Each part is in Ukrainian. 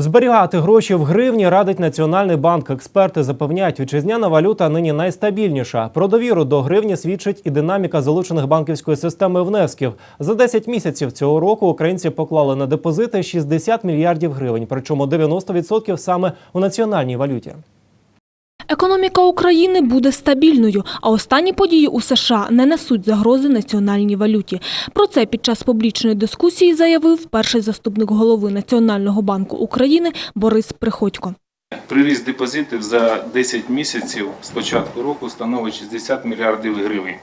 Зберігати гроші в гривні радить Національний банк. Експерти запевняють, вітчизняна валюта нині найстабільніша. Про довіру до гривні свідчить і динаміка залучених банківської системи внесків. За 10 місяців цього року українці поклали на депозити 60 мільярдів гривень, причому 90% саме у національній валюті. Економіка України буде стабільною, а останні події у США не несуть загрози національній валюті. Про це під час публічної дискусії заявив перший заступник голови Національного банку України Борис Приходько. Приріст депозитів за 10 місяців з початку року становить 60 мільярдів гривень.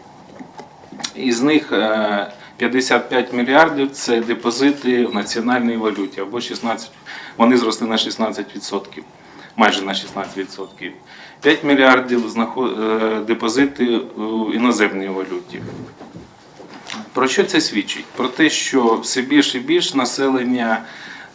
Із них е, 55 мільярдів це депозити в національній валюті, або 16, вони зросли на 16%, майже на 16%. 5 мільярдів знаход- е, депозити в іноземній валюті. Про що це свідчить? Про те, що все більше і більше населення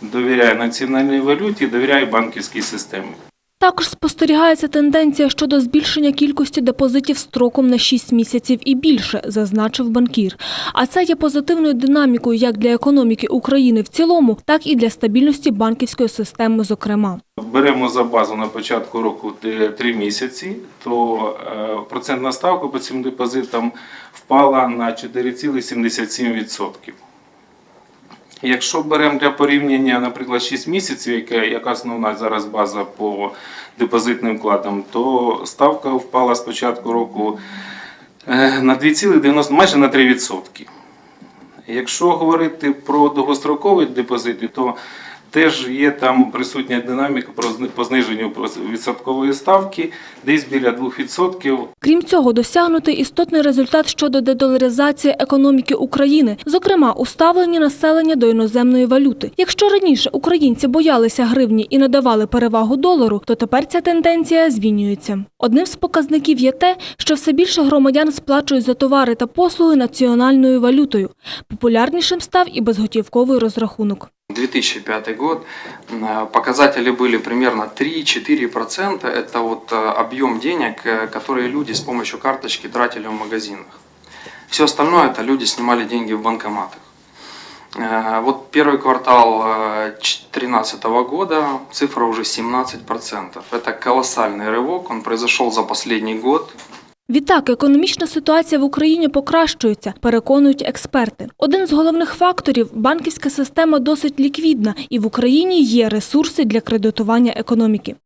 довіряє національній валюті, довіряє банківській системі. Також спостерігається тенденція щодо збільшення кількості депозитів строком на 6 місяців і більше, зазначив банкір. А це є позитивною динамікою як для економіки України в цілому, так і для стабільності банківської системи, зокрема. Беремо за базу на початку року 3 місяці, то е, процентна ставка по цим депозитам впала на 4,77%. Якщо беремо для порівняння, наприклад, 6 місяців, яка, яка основна зараз база по депозитним вкладам, то ставка впала з початку року е, на 2,90, майже на 3%. Якщо говорити про довгострокові депозити, то теж є там присутня динаміка по зниженню відсоткової ставки, десь біля 2%. Крім цього, досягнутий істотний результат щодо дедоларизації економіки України, зокрема у ставленні населення до іноземної валюти. Якщо раніше українці боялися гривні і надавали перевагу долару, то тепер ця тенденція змінюється. Одним з показників є те, що все більше громадян сплачують за товари та послуги національною валютою. Популярнішим став і безготівковий розрахунок. 2005 год э, показатели были примерно 3-4%. Это вот э, объем денег, э, которые люди с помощью карточки тратили в магазинах. Все остальное это люди снимали деньги в банкоматах. Вот первый квартал 2013 года цифра уже 17%. Это колоссальный рывок, он произошел за последний год. Відтак, економічна ситуація в Україні покращується, переконують експерти. Один з головних факторів – банківська система досить ліквідна, і в Україні є ресурси для кредитування економіки.